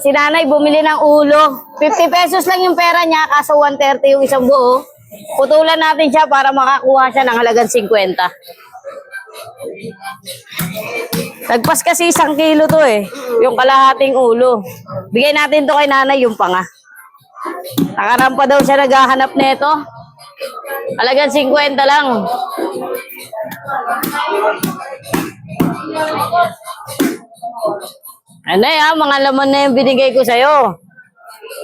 si nanay bumili ng ulo. 50 pesos lang yung pera niya, kaso 130 yung isang buo. Putulan natin siya para makakuha siya ng halagang 50. Nagpas kasi isang kilo to eh. Yung kalahating ulo. Bigay natin to kay nanay yung panga. Nakarampa daw siya naghahanap nito. Halagang 50 lang. Ano ya, mga laman na yung binigay ko sa'yo.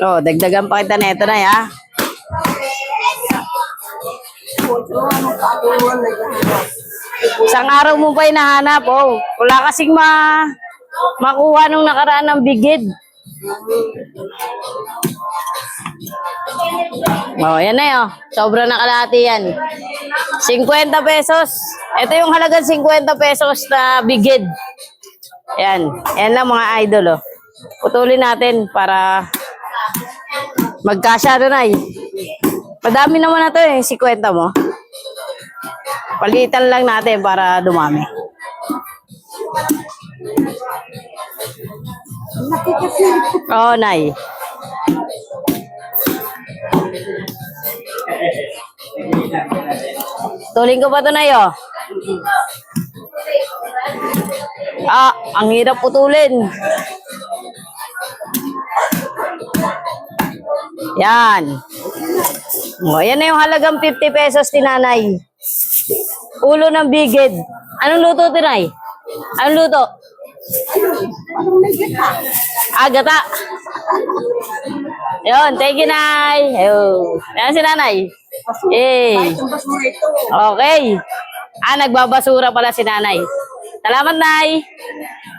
Oh, dagdagan pa kita nito na ya. Isang araw mo pa hinahanap, oh. Wala kasing ma makuha nung nakaraan ng bigid. Oh, yan na yun. Sobra na kalahati yan. 50 pesos. Ito yung halagang 50 pesos na bigid. Yan. Yan lang mga idol, oh. Putulin natin para magkasya na eh. Madami naman na to eh, 50 mo. Palitan lang natin para dumami. Oo, oh, Nay. Tuling ko pa to, Nay, oh. Ah, ang hirap putulin. Yan. O, yan na yung halagang 50 pesos ni nanay. Ulo ng bigid. Anong luto, tinay? Anong luto? Ah, gata. Yun, thank you, Nay. Ayun. Yan si nanay. Eh. Okay. Ah, nagbabasura pala si nanay. Salamat, Nay.